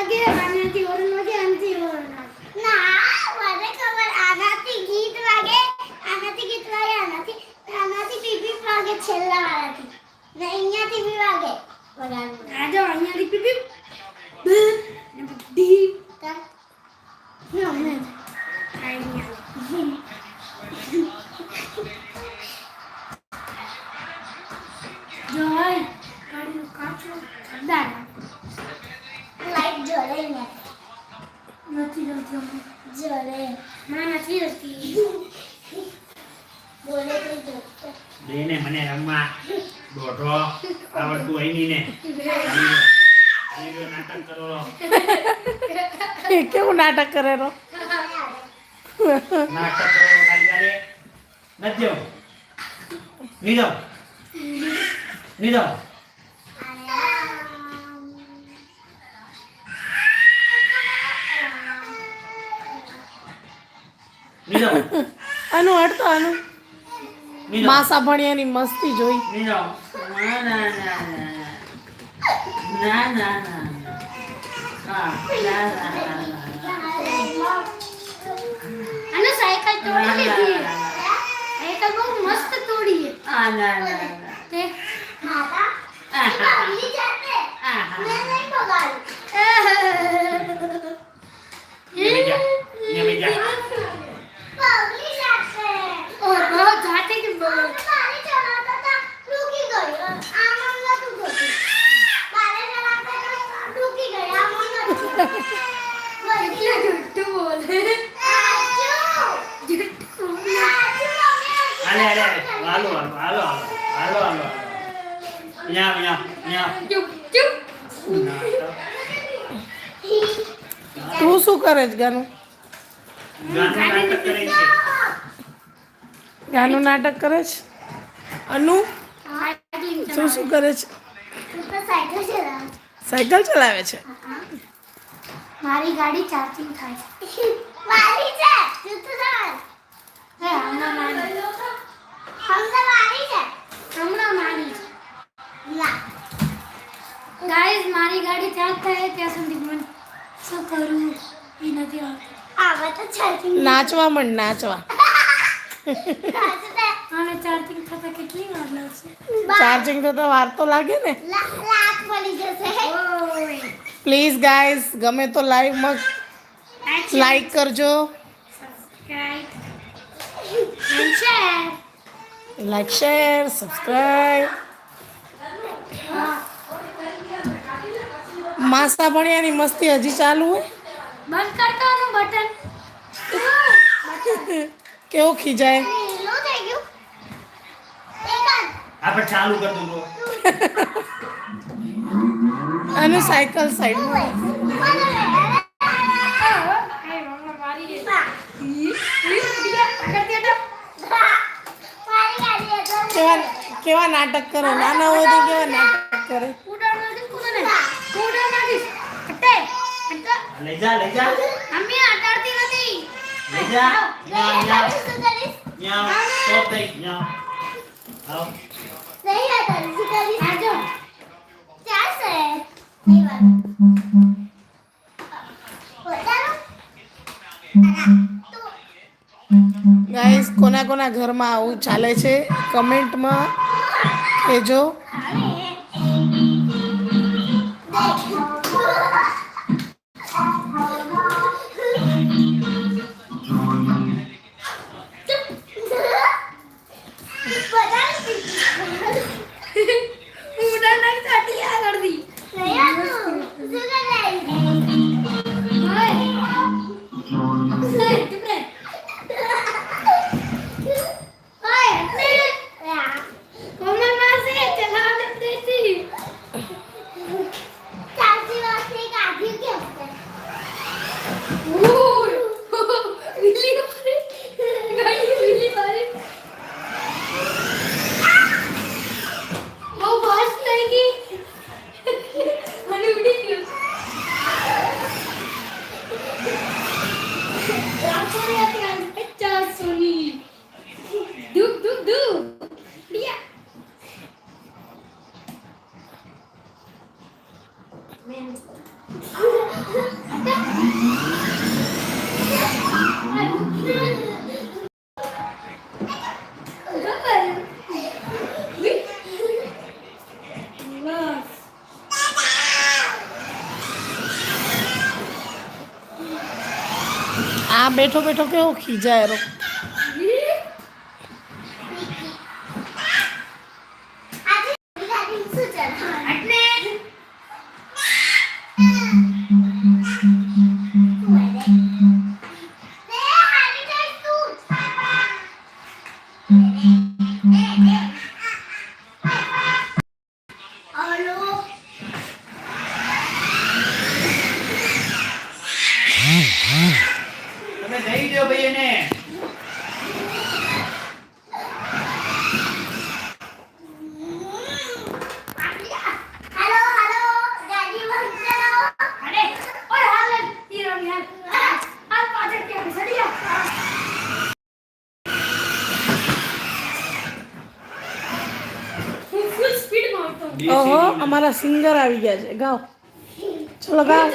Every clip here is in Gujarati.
লাগে বানাতে ওর লাগে আনতে ওর না। মানে খবর আনাতে গীত লাগে আনাতে গীত লাগে আনাতে আনাতে পিপি লাগে ছেলা আনাতে না ইয়া টিভি লাগে। ওরা আজ ইয়া টিভি ডি তা না না। ને નથી અમને. જોડે. મને નથી જતી. બોલે તો બેને મને રમવા દોઢો. આવડતું હોય નહીં ને. નાટક કરો. એ કેવું નાટક કરે રો? નાટક કરો ખાલી તારે નથી નીરવ. નહીં આનું હટતો જાઉં માસા ભણિયાની મસ્તી જોઈ. નહીં જાઉં ના ના ના ના ના ના ના હા ના ના ના ના અને સાયકલ તોડી ના, લીધી ના, ના. સાયકલ બહુ મસ્ત તોડી છે આ ના ના ના તે માતા આહા. બગલી જાતે આહા. મેં નહીં બગાડ્યું અહીંયા બેજા, અહીંયા બેજા. બગલી જાતે ઓ બહુ જાતે કે બહુ બારે ચલાવતા હતા રૂકી ગયો આમ આમ નતું ગયું બારે ચલાવતા હતા રૂકી ગયો આમ આમ નતું ગયું એટલે જુઠ્ઠું બોલે આજુ જુઠ્ઠું બોલે. આજુ અમે હાલે, હાલે, હાલે. હાલો, હાલો, હાલો, હાલો. અહીંયા, અહીંયા, અહીંયા. ચૂપ ચૂપ તું શું કરે છે ગાનું ગાનું નાટક કરે છે. ગાનું નાટક કરે છે અનુ શું શું કરે છે સાયકલ ચલાવે છે મારી ગાડી ચાર્જિંગ થાય મારી છે ગાઈઝ મારી ગાડી ચાર્જ થાય ત્યાં સુધી મને શું કરું એ નથી આવતું. નાચવા મન નાચવા. અને ચાર્જિંગ થતા કેટલી વાર લાગશે? ચાર્જિંગ થતા વાર તો લાગે ને. લાખ પડી જશે. પ્લીઝ ગાઈઝ ગમે તો લાઈવમાં લાઈક કરજો. Subscribe and share like share subscribe માસ્તા ભણ્યાની મસ્તી હજી ચાલુ હોય? બંધ કરતાનું બટન કેવો ખીજાય? આપણે ચાલુ કરી દઉં. અને સાયકલ સાઈડમાં કેવા કેવા નાટક કરો? નાના હોય તો કેવા નાટક કરે? લઈ જા લઈ જા. લઈ જા. અહીંયા, અહીંયા. ન્યા. stop થઈ. ન્યા. આવો. ગાઈસ કોના કોના ઘરમાં આવું ચાલે છે કમેન્ટમાં કહેજો. બહુ આ બેઠો બેઠો કેવો ખીજાય અમારા સિંગર આવી ગયા છે. ગાઓ. ચલો ગાઓ.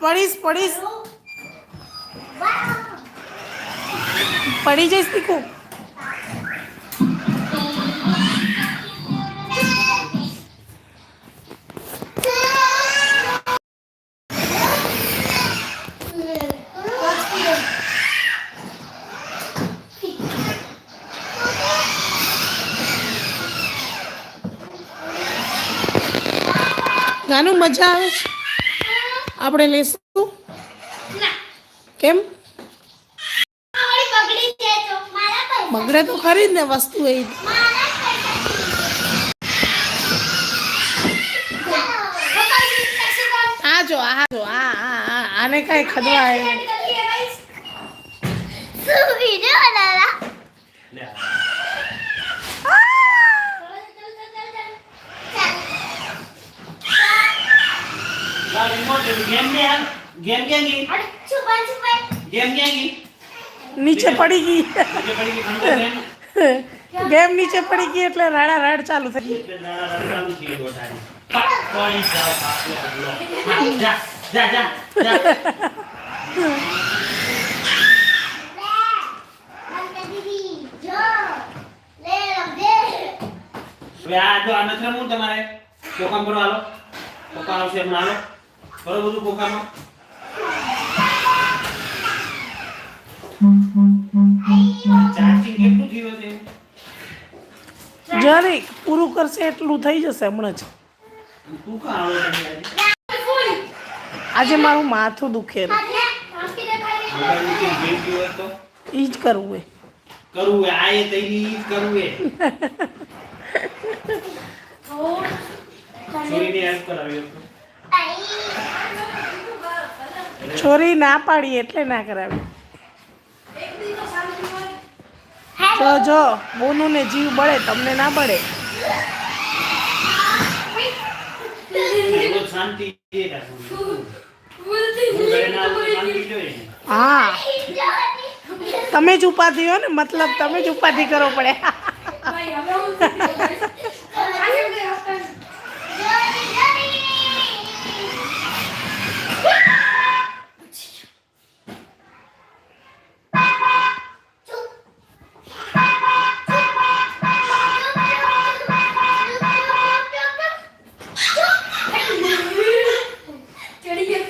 પડીશ પડીશ. બધા મૂકી જશે થેલી ગાનું મજા આવે છે? આપણે લેશું? કેમ? બગડી તો ખરી ને વસ્તુ એ. આ જો આ જો આ આને કઈ ખદવા આવે શું વિડિયો બનાવલા લે આ. લાવ remote એનું. ગેમ ને હાલ. ગેમ ક્યાં ગઈ છુપાઈ છુપાઈ ગેમ ક્યાં ગઈ નીચે પડી ગઈ નીચે પડી ગઈ ખણકો ગેમ. ગેમ નીચે પડી ગઈ એટલે રાડા રાડ ચાલુ થઈ ગઈ એટલે દાડા રસ્તાનું થયું ગોટાળી. પાક, પડી જાઓ, પાક, લો. હા, જા, જા, જા, જા. દીદી જો લે લે હવે આ જો આ નથી રમવું તમારે કોકામ કરો હાલો કોકા આવશે હમણાં હાલો કરો બધું કોકામાં જરીક પૂરું કરશે એટલું થઈ જશે હમણાં જ. આજે? મારું માથું દુખે એ જ કરવું કરવું આ એ કરવું. છોરી ના પાડી એટલે ના કરાવી. જો જો બોનું ને જીવ બળે, તમને ના બળે. હું. તમે જ ઉપાધિ હો ને, મતલબ તમે જ ઉપાધિ કરો પડે.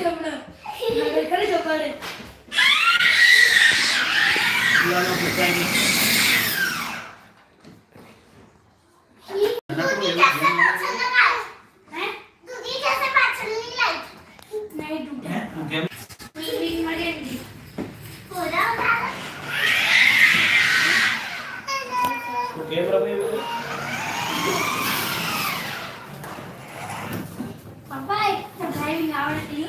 ગયા હમણાં ખરે જવા પૂછાય નહીં. નહીં તૂટે હે? તું કેમ? મીટિંગ મળે નહીં તું કેમ રમે એવું? પપ્પા એક ડ્રાઇવિંગ આવડતી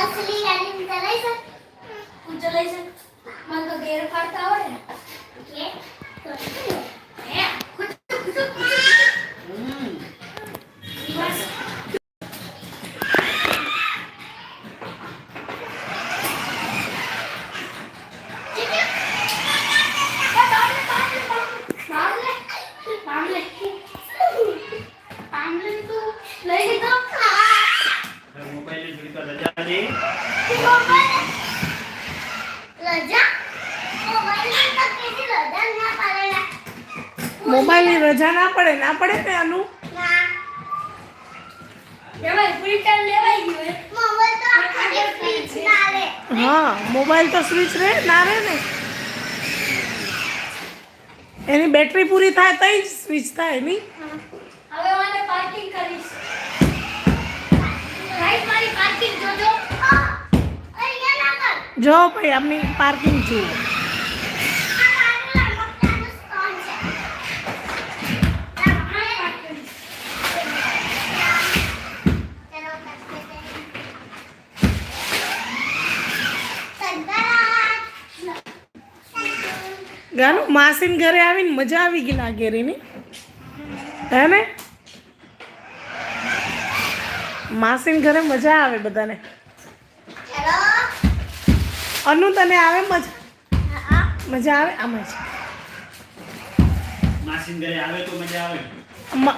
અસલી ગાડી ચલાવી શકે હું ચલાવી શકું ગેર પાડતા આવડે ને? કે હે, ખુદ, ખુદ, ખુદ. હમ. બસ. એ બાર લે, બાર લે, બાર લે. બાર લે. બાર લે તું લઈ લીધો? મોબાઈલની રજા ના પડે ના પડે ને આનું હે. મોબાઈલ તો સ્વિચ રહે ના રહે ને એની બેટરી પૂરી થાય તઈ જ સ્વિચ થાય, નહીં જો ભાઈ, અમે પાર્કિંગ જુઓ ગાનું માસીન ઘરે આવીને મજા આવી ગઈ લાગે રેની હે ને? માસીન ઘરે મજા આવે બધાને. હેલો અનુ તને આવે મજા? મજા આવે? આ મજા. માસીન ઘરે આવે તો મજા આવે.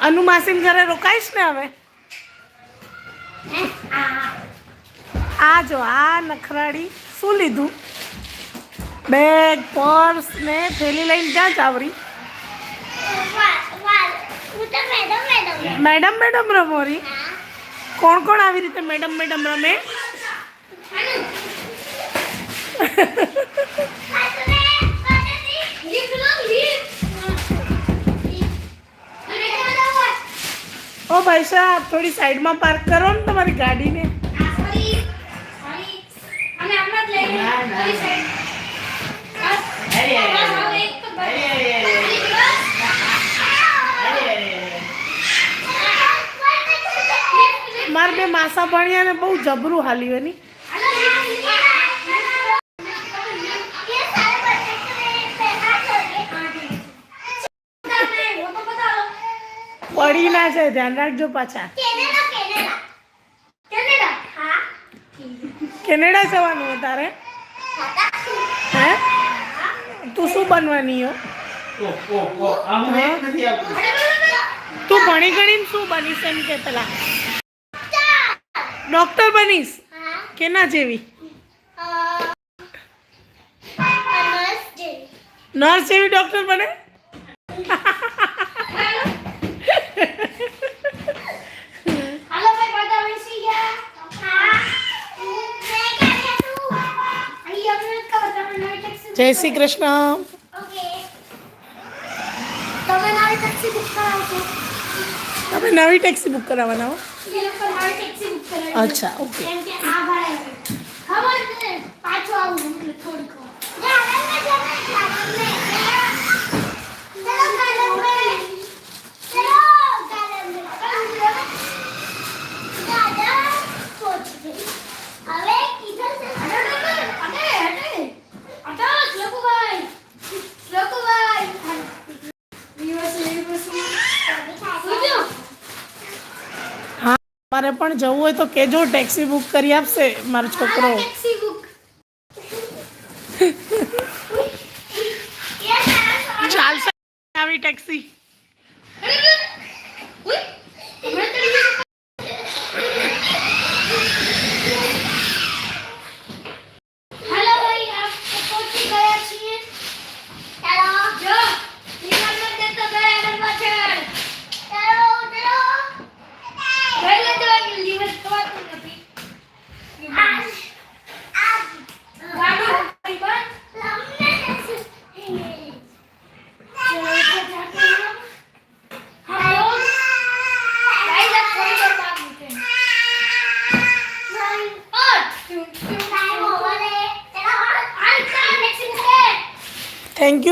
અનુ માસીન ઘરે રોકાઈશ ને હવે? આ જો આ નખરાડી શું લીધું? બેગ પર્સ ને થેલી લઈને ત્યાં જ આવરી મેડમ મેડમ. રમોરી? કોણ કોણ આવી રીતે મેડમ મેડમ રમે? ઓ ભાઈ સાહેબ, થોડી સાઈડમાં પાર્ક કરો ને તમારી ગાડીને. મારા બે માસા ભણ્યા ને બહુ જબરું હાલ્યું એની પડી ના છે ધ્યાન રાખજો પાછા. કેનેડા જવાનું તારે હે. તું શું બનવાની હો? તું ભણી ગણીને શું બનીશ એમ કે પેલા? ડોક્ટર બનીશ? કેના જેવી. નર્સ જેવી ડોક્ટર બને? જય શ્રી કૃષ્ણ. તમે નવી ટેક્સી બુક કરાવવાના હો? અચ્છા ઓકે. પણ જવું હોય તો કેજો ટેક્સી બુક કરી આપશે મારો છોકરો. ચાલશે. આવી ટેક્સી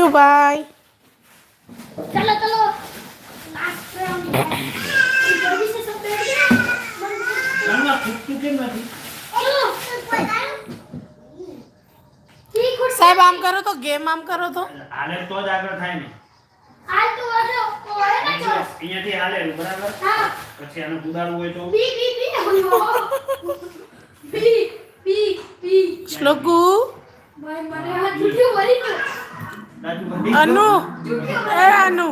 થેન્ક યુ ભાઈ चलो चलो लास्ट राउंड जल्दी से सब बैठ गए बंद कर આમાં ખૂટતું કેમ નથી चलो बताओ ठीक कुछ સાહેબ આમ કરો તો ગેમ આમ કરો તો હાલે તો જ આગળ થાય ને હાલ તું વધો ઓય ના જો અહીંયાથી હાલે બરાબર હા પછી આને કુદાડવું હોય તો બી બી બી બી બી બી શ્લોકુ ભાઈ મને આ ચૂટ્યું વળી ગયું રાજુ બધી અનુ એ અનુ.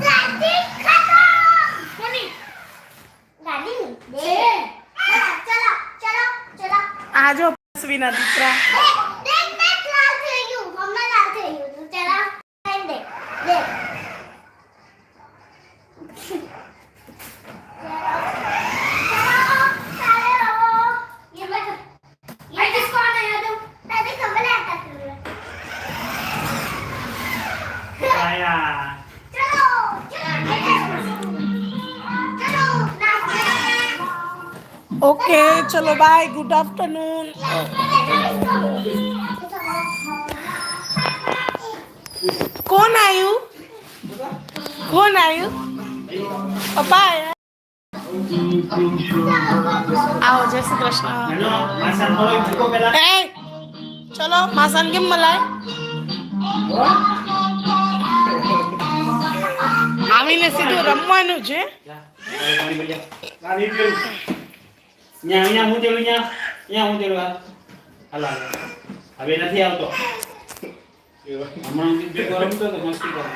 પ્લાસ્ટિક ખતમ કોની ગાડી બે ચલો ચલો ચલો. આ જો પસવીના દીકરા. ચલો બાય ગુડ આફ્ટરનૂન કોણ આવ્યું કોણ આવ્યું પપ્પા આવો જય શ્રી કૃષ્ણ એ ચલો માસાન કેમ મલાય આવીને સીધું રમવાનું છે કરું ન્યા અહીંયા હું તેલું ન્યા ન્યા હું તેલું આ. હાલ. હવે નથી આવતો. હમણાં હું રમતો તો મસ્તી કરતો